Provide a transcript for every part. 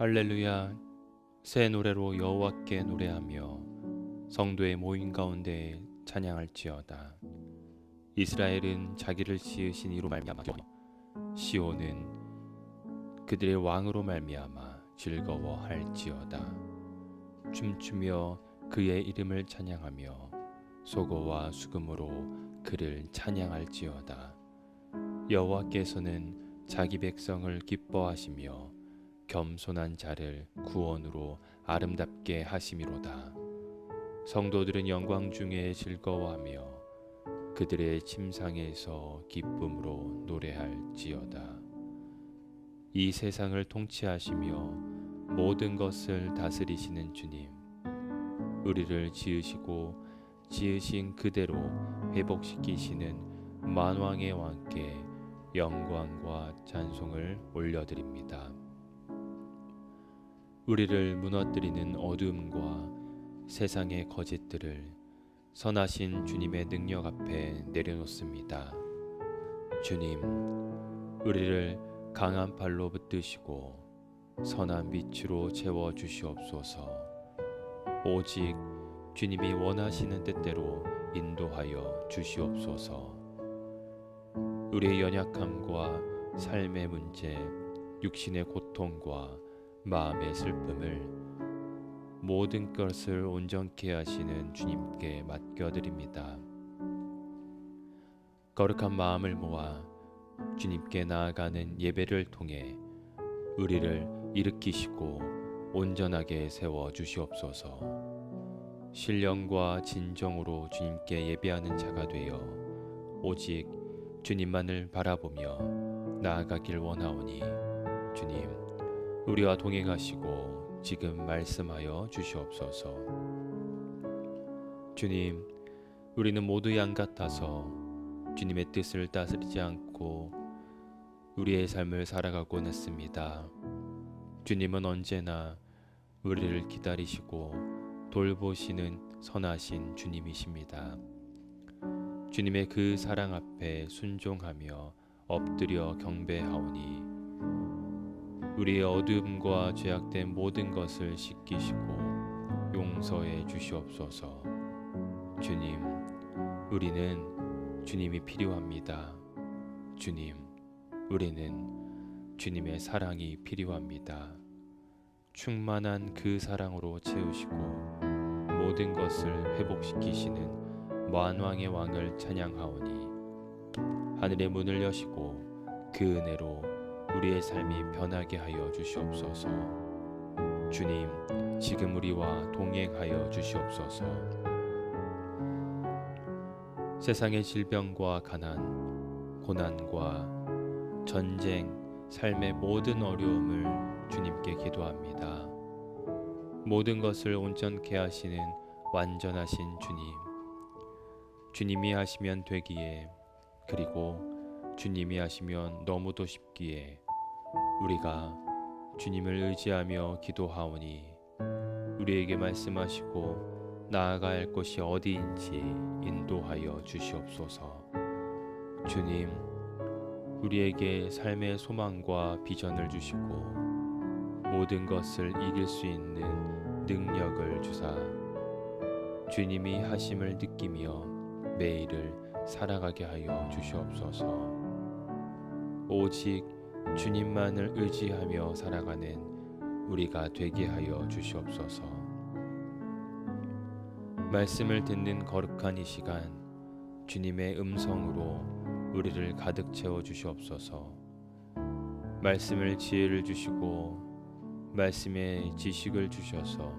할렐루야. 새 노래로 여호와께 노래하며 성도의 모임 가운데 찬양할지어다. 이스라엘은 자기를 지으신 이로 말미암아 시온은 그들의 왕으로 말미암아 즐거워할지어다. 춤추며 그의 이름을 찬양하며 소고와 수금으로 그를 찬양할지어다. 여호와께서는 자기 백성을 기뻐하시며 겸손한 자를 구원으로 아름답게 하심이로다. 성도들은 영광 중에 즐거워하며 그들의 침상에서 기쁨으로 노래할지어다. 이 세상을 통치하시며 모든 것을 다스리시는 주님, 우리를 지으시고 지으신 그대로 회복시키시는 만왕의 왕께 영광과 찬송을 올려드립니다. 우리를 무너뜨리는 어두움과 세상의 거짓들을 선하신 주님의 능력 앞에 내려놓습니다. 주님, 우리를 강한 팔로 붙드시고 선한 빛으로 채워 주시옵소서. 오직 주님이 원하시는 뜻대로 인도하여 주시옵소서. 우리의 연약함과 삶의 문제, 육신의 고통과 마음의 슬픔을 모든 것을 온전케 하시는 주님께 맡겨드립니다. 거룩한 마음을 모아 주님께 나아가는 예배를 통해 우리를 일으키시고 온전하게 세워 주시옵소서. 신령과 진정으로 주님께 예배하는 자가 되어 오직 주님만을 바라보며 나아가길 원하오니 주님 우리와 동행하시고 지금 말씀하여 주시옵소서. 주님, 우리는 모두 양 같아서 주님의 뜻을 따르지 않고 우리의 삶을 살아가곤 했습니다. 주님은 언제나 우리를 기다리시고 돌보시는 선하신 주님이십니다. 주님의 그 사랑 앞에 순종하며 엎드려 경배하오니 우리의 어둠과 죄악된 모든 것을 씻기시고 용서해 주시옵소서. 주님, 우리는 주님이 필요합니다. 주님, 우리는 주님의 사랑이 필요합니다. 충만한 그 사랑으로 채우시고 모든 것을 회복시키시는 만왕의 왕을 찬양하오니 하늘의 문을 여시고 그 은혜로 우리의 삶이 변하게 하여 주시옵소서. 주님, 지금 우리와 동행하여 주시옵소서. 세상의 질병과 가난, 고난과 전쟁, 삶의 모든 어려움을 주님께 기도합니다. 모든 것을 온전케 하시는 완전하신 주님. 주님이 하시면 되기에 그리고 주님이 하시면 너무도 쉽기에 우리가 주님을 의지하며 기도하오니 우리에게 말씀하시고 할 곳이 어디인지 인도하여 주시옵소서. 주님, 우리에게 삶의 소망과 비전을 주시고 모든 것을 이길 수 있는 능력을 주사 주님이 하심을 느끼며 매일을 살아가게 하여 주시옵소서. 오직 주님만을 의지하며 살아가는 우리가 되게 하여 주시옵소서. 말씀을 듣는 거룩한 이 시간 주님의 음성으로 우리를 가득 채워 주시옵소서. 말씀을 지혜를 주시고 말씀의 지식을 주셔서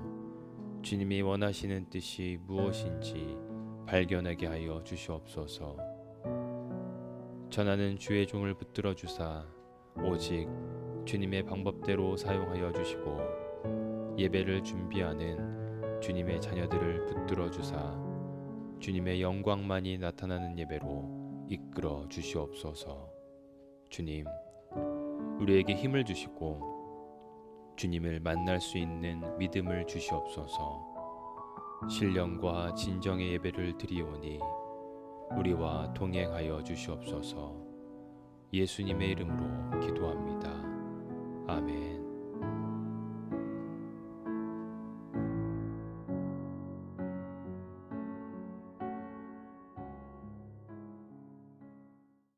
주님이 원하시는 뜻이 무엇인지 발견하게 하여 주시옵소서. 전하는 주의 종을 붙들어 주사 오직 주님의 방법대로 사용하여 주시고 예배를 준비하는 주님의 자녀들을 붙들어 주사 주님의 영광만이 나타나는 예배로 이끌어 주시옵소서. 주님, 우리에게 힘을 주시고 주님을 만날 수 있는 믿음을 주시옵소서. 신령과 진정의 예배를 드리오니 우리와 동행하여 주시옵소서. 예수님의 이름으로 기도합니다. 아멘.